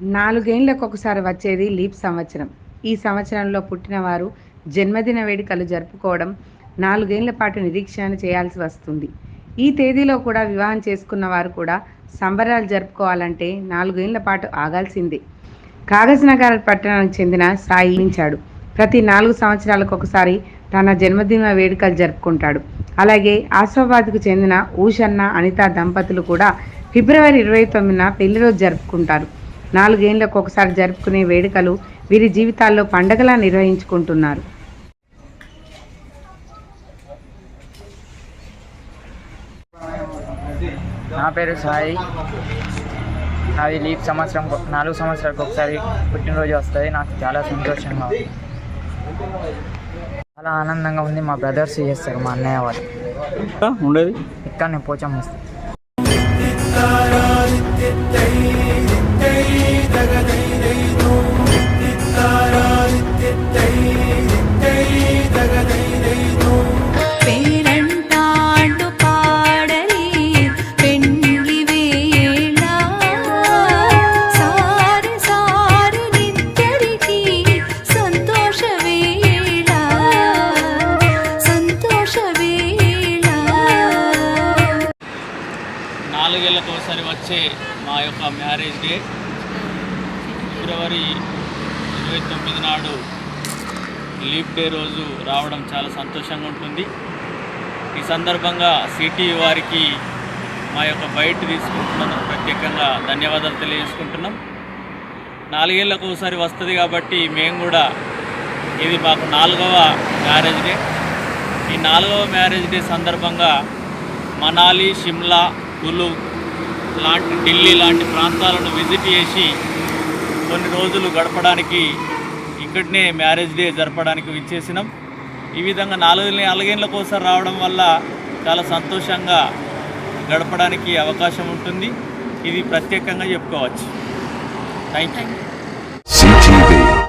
నాలుగేండ్లకు ఒకసారి వచ్చేది లీప్ సంవత్సరం. ఈ సంవత్సరంలో పుట్టినవారు జన్మదిన వేడుకలు జరుపుకోవడం నాలుగేండ్ల పాటు నిరీక్షణ చేయాల్సి వస్తుంది. ఈ తేదీలో కూడా వివాహం చేసుకున్న వారు కూడా సంబరాలు జరుపుకోవాలంటే నాలుగేండ్ల పాటు ఆగాల్సిందే. కాగజ్నగర్ పట్టణానికి చెందిన సాయి ప్రతి నాలుగు సంవత్సరాలకు ఒకసారి తన జన్మదిన వేడుకలు జరుపుకుంటాడు. అలాగే ఆసిఫాబాద్కు చెందిన ఊషన్న అనిత దంపతులు కూడా ఫిబ్రవరి ఇరవై తొమ్మిదిన పెళ్ళి రోజు జరుపుకుంటారు. నాలుగేండ్లకు ఒకసారి జరుపుకునే వేడుకలు వీరి జీవితాల్లో పండగలా నిర్వహించుకుంటున్నారు. నా పేరు సాయి. నాది లీప్ సంవత్సరం నాలుగు సంవత్సరాలకు ఒకసారి పుట్టినరోజు వస్తుంది. నాకు చాలా సంతోషంగా ఉంది. చాలా ఆనందంగా ఉంది మా బ్రదర్స్ చేస్తారు మా అన్నయ్య వాళ్ళు. ఉండేది? ఇక్కడ నేను పోచం వస్తాను నాలుగేళ్ళకు ఒకసారి వచ్చే మా యొక్క మ్యారేజ్ డే. ఫిబ్రవరి ఇరవై తొమ్మిది నాడు లీప్ డే రోజు రావడం చాలా సంతోషంగా ఉంటుంది. ఈ సందర్భంగా సిటీ వారికి మా యొక్క బయట తీసుకుంటున్నందుకు ప్రత్యేకంగా ధన్యవాదాలు తెలియజేసుకుంటున్నాం. నాలుగేళ్ళకు ఒకసారి వస్తుంది కాబట్టి మేము కూడా ఇది మాకు నాలుగవ మ్యారేజ్ డే. ఈ నాలుగవ మ్యారేజ్ డే సందర్భంగా మనాలి షిమ్లా కులు లాంటి ఢిల్లీ లాంటి ప్రాంతాలను విజిట్ చేసి కొన్ని రోజులు గడపడానికి ఇక్కడనే మ్యారేజ్ డే జరపడానికి విచ్చేసినాం. ఈ విధంగా నాలుగు నాలుగేళ్ళకు ఒకసారి రావడం వల్ల చాలా సంతోషంగా గడపడానికి అవకాశం ఉంటుంది. ఇది ప్రత్యేకంగా చెప్పుకోవచ్చు. Thank you